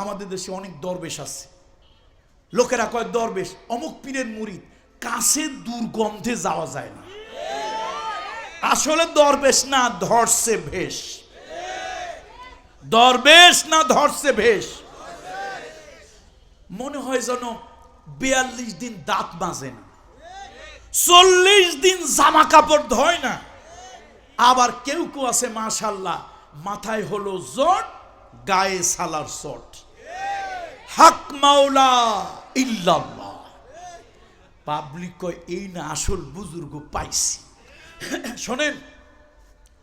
আমাদের দেশে অনেক দরবেশ আছে। লোকেরা কয় দরবেশ, অমুক পীরের মুরিদ কাছে দুর্গন্ধে যাওয়া যায় না। আসলে দরবেশ না, ধরছে ভেষ। দরবেশ না, ধরছে ভেষ। মনে হয় যেন বিয়াল্লিশ দিন দাঁত মাজে না। চল্লিশ দিন জামা কাপড় ধয় না। আবার কেউ কেউ আছে, মাশাল্লাহ, মাথায় হলো জট, গায়ে সালার চট। হাক মাওলা। ইল্লাল্লাহ। পাবলিক কয়, এই না, আসল বুজুর্গ পাইছি। শোনেন,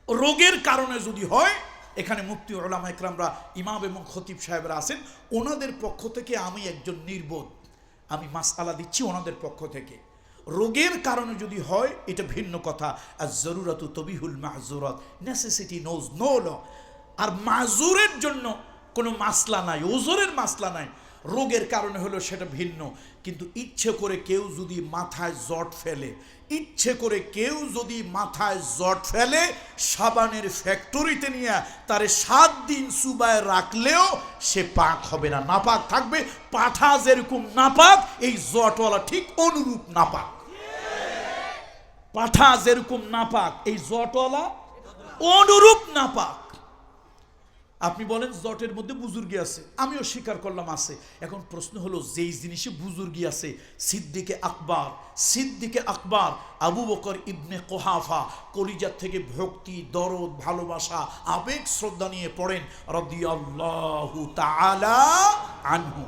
রোগের কারণে যদি হয়, এখানে মুক্তি ওলামা একরামরা, ইমাম এবং খতিব সাহেবরা আছেন, ওনাদের পক্ষ থেকে আমি একজন নির্বোধ। আমি মাসালা দিচ্ছি ওনাদের পক্ষ থেকে। রোগের কারণে যদি হয়, এটা ভিন্ন কথা। আর জরুরত তবিহুল মাহজুরত নেসেসিটি নোজ নো ল আর মাজুরের জন্য কোনো মাসলা নাই, ওজোরের মাসলা নাই। রোগের কারণে হলো সেটা ভিন্ন। কিন্তু ইচ্ছে করে কেউ যদি মাথায় জট ফেলে, ইচ্ছে করে কেউ যদি মাথায় জট ফেলে, সাবানের ফ্যাক্টরিতে নিয়ে তারে সাত দিন সুবায় রাখলেও সে পাক হবে না। নাপাক থাকবে। পাঠা যেরকম নাপাক, এই জটওয়ালা ঠিক অনুরূপ নাপাক। পাঠা যেরকম নাপাক, এই জটওয়ালা অনুরূপ নাপাক। আপনি বলেন জটের মধ্যে বুজুর্গি আছে, আমিও স্বীকার করলাম আছে। এখন প্রশ্ন হলো, যেই জিনিসে বুজুর্গি আছে, সিদ্দিকে আকবর সিদ্দিকে আকবর, আবু বকর ইবনে কোহাফা, কলিজার থেকে ভক্তি, দরদ, ভালোবাসা, আবেগ, শ্রদ্ধা নিয়ে পড়েন, রদিয়াল্লাহু তাআলা আনহু।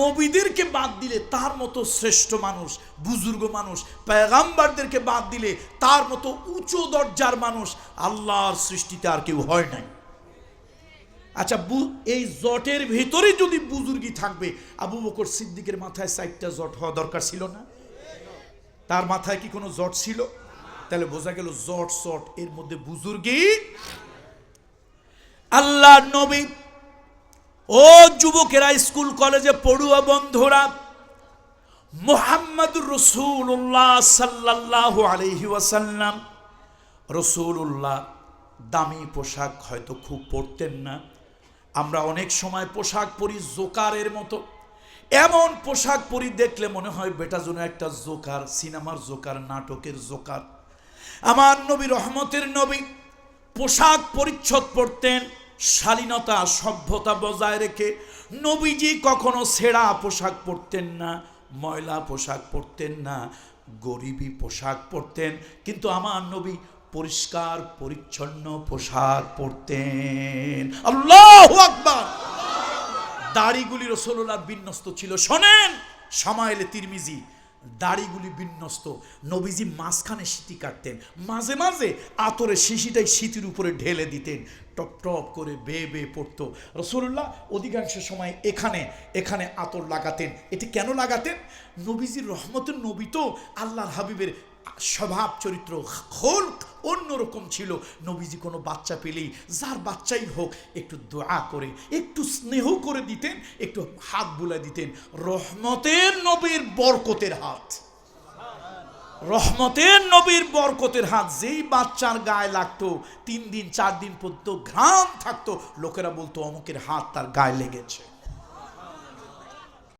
নবীদেরকে বাদ দিলে তার মতো শ্রেষ্ঠ মানুষ, বুজুর্গ মানুষ, পেগাম্বারদেরকে বাদ দিলে তার মতো উঁচু দরজার মানুষ আল্লাহর সৃষ্টিতে আর কেউ হয় নাই। আচ্ছা এই জটের ভেতরে যদি বুজুর্গি থাকবে, আবু বকর সিদ্দিকের মাথায় সাইটটা জট হওয়া দরকার ছিল না? তার মাথায় কি কোনো জট ছিল? তাহলে বোঝা গেল জট সট, এর মধ্যে বুজুর্গি। আল্লাহ নবী, ও যুবকেরা, স্কুল, কলেজে পড়ুয়া বন্ধুরা মোহাম্মদ রসুল্লাহ সাল্লাহ আলহি ওয়াসাল্লাম রসুল্লাহ দামি পোশাক হয়তো খুব পরতেন না আমরা অনেক সময় পোশাক পরি জোকারের মতো। এমন পোশাক পরি দেখলে মনে হয় বেটা যেন একটা জোকার, সিনেমার জোকার, নাটকের জোকার। আমার নবী, রহমতের নবী পোশাক পরিচ্ছদ পরতেন, শালীনতা, সভ্যতা বজায় রেখে। নবীজি কখনো ছেঁড়া পোশাক পরতেন না, ময়লা পোশাক পরতেন না, গরিবী পোশাক পরতেন। কিন্তু আমার নবী পরিষ্কার, পরিচ্ছন্ন পোশাক পরতেন। আল্লাহ আকবার! দাড়িগুলি রসোল্লার বিন্যস্ত ছিল। শোনেন সামাইলে তিরমিজি, দাড়িগুলি বিন্যস্ত। নবীজি মাঝখানে সিটি কাটতেন। মাঝে মাঝে আতরে শিশিটাই সিটির উপরে ঢেলে দিতেন। টপ টপ করে বেয়ে বেয়ে পড়তো। রসুল্লাহ অধিকাংশ সময় এখানে এখানে আতর লাগাতেন। এটি কেন লাগাতেন? নবীজির রহমতের নবী তো আল্লাহর হাবিবের স্বভাব চরিত্র খোল অন্যরকম ছিল। নবীজি কোনো বাচ্চা পেলেই যার বাচ্চাই হোক একটু দোয়া করে, একটু স্নেহ করে দিতেন, একটু হাত বুলাই দিতেন। রহমতের নবীর বরকতের হাত। রহমতের নবীর বরকতের হাত। যেই বাচ্চার গায়ে লাগতো, তিন দিন, চার দিন পর্যন্ত ঘ্রাম থাকতো, লোকেরা বলতো অমুকের হাত তার গায়ে লেগেছে।